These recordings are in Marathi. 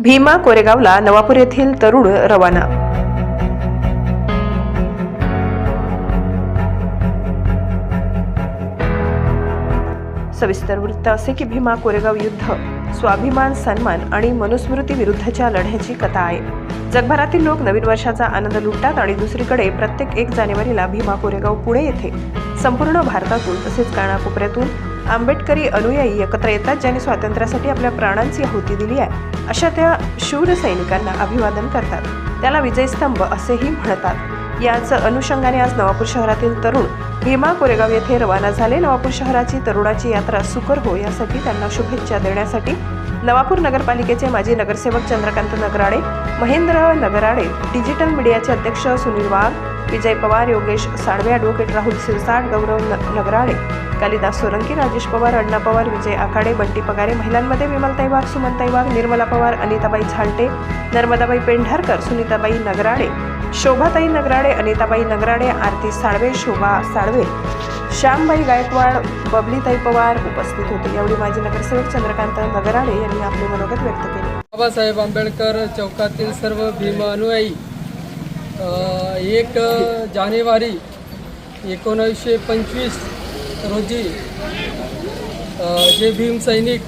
भीमा कोरेगावला नवापूर येथील तरुण रवाना. सविस्तर वृत्त असे की भीमा कोरेगाव युद्ध स्वाभिमान सन्मान आणि मनुस्मृती विरुद्धच्या लढ्याची कथा आहे. जगभरातील लोक नवीन वर्षाचा आनंद लुटतात आणि दुसरीकडे प्रत्येक एक जानेवारीला भीमा कोरेगाव पुणे येथे संपूर्ण भारतातून तसेच कानाकोपऱ्यातून आंबेडकरी अनुयायी एकत्र येतात ज्यांनी स्वातंत्र्यासाठी आपल्या प्राणांची आहुती दिली आहे. अशा त्या शूर सैनिकांना अभिवादन करतात. त्याला विजयस्तंभ असेही म्हणतात. याच अनुषंगाने आज नवापूर शहरातील तरुण भीमा कोरेगाव येथे रवाना झाले. नवापूर शहराची तरुणाची यात्रा सुकर हो यासाठी त्यांना शुभेच्छा देण्यासाठी नवापूर नगरपालिकेचे माजी नगरसेवक चंद्रकांत नगराडे महेंद्र नगराडे डिजिटल मीडियाचे अध्यक्ष सुनील वाघ विजय पवार योगेश साळवे ॲडव्होकेट राहुल सिरसाट गौरव नगराळे कालिदास सोलंकी राजेश पवार अण्णा पवार विजय आखाडे बंटी पगारे महिलांमध्ये विमलताई वाघ सुमनताई वाघ निर्मला पवार अनिताबाई झालटे नर्मदाबाई पेंढारकर सुनीताबाई नगराडे शोभाताई नगराडे अनिताबाई नगराडे आरती साळवे शोभा साळवे श्यामबाई गायकवाड बबलीताई पवार उपस्थित होते. यावेळी माजी नगरसेवक चंद्रकांत नगराडे यांनी आपले मनोगत व्यक्त केले. बाबासाहेब आंबेडकर चौकातील सर्व भीम अनुयायी एक जानेवारी एकोणावीसशे पंचवीस रोजी जे भीम सैनिक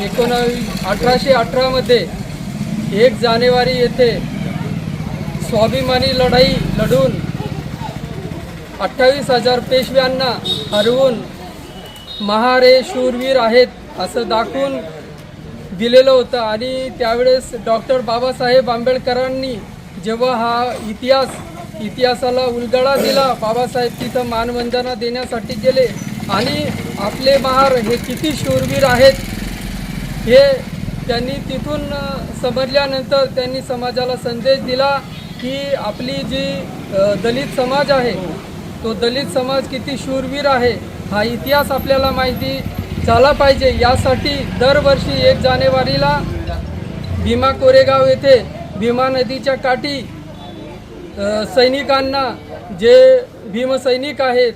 एकोणावी अठराशे अठरामध्ये एक जानेवारी येथे स्वाभिमानी लढाई लढून अठ्ठावीस हजार पेशव्यांना हरवून महारे शूरवीर आहेत असं दाखवून दिलेलं होतं. आणि त्यावेळेस डॉक्टर बाबासाहेब आंबेडकरांनी जेव्हा हा इतिहास इतिहासाला उलगडा दिला. बाबासाहेब तिथं मानवंदना देण्यासाठी गेले. आणि आपले महार हे किती शूरवीर आहेत हे त्यांनी तिथून समजल्यानंतर त्यांनी समाजाला संदेश दिला की आपली जी दलित समाज आहे तो दलित समाज किती शूरवीर आहे हा इतिहास आपल्याला माहिती झाला पाहिजे. यासाठी दरवर्षी एक जानेवारीला भीमा कोरेगाव येथे भीमा नदीच्या काठी सैनिकांना जे भीमसैनिक आहेत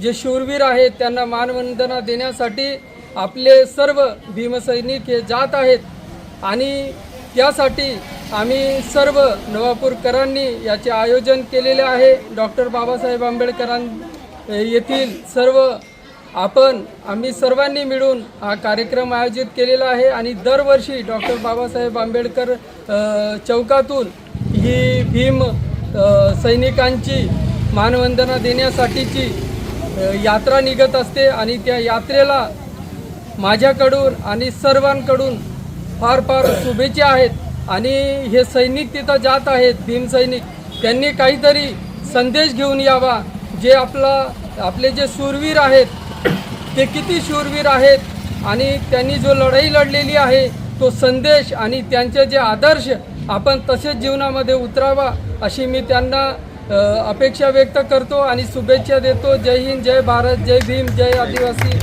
जे शूरवीर आहेत त्यांना मानवंदना देण्यासाठी आपले सर्व भीमसैनिक हे जात आहेत आणि त्यासाठी आम्ही सर्व नवापूरकरांनी याचे आयोजन केलेले आहे. डॉक्टर बाबासाहेब आंबेडकरां येथील सर्व आपण आम्ही सर्वांनी मिळून हा कार्यक्रम आयोजित केलेला आहे आणि दरवर्षी डॉक्टर बाबासाहेब आंबेडकर चौकातून ही भीम सैनिकांची मानवंदना देण्यासाठीची यात्रा निघत असते आणि त्या यात्रेला माझ्याकडून आणि सर्वांकडून फार फार शुभेच्छा आहेत. आणि हे सैनिक तिथं जात आहेत भीमसैनिक त्यांनी काहीतरी संदेश घेऊन यावा. जे आपला आपले जे शूरवीर आहेत ते किती शूरवीर आहेत आणि त्यांनी जो लढाई लढलेली आहे तो संदेश आणि त्यांचे जे आदर्श आपण तसेच जीवनामध्ये उतरावा अशी मी त्यांना अपेक्षा व्यक्त करतो आणि शुभेच्छा देतो. जय हिंद जय भारत जय भीम जय आदिवासी.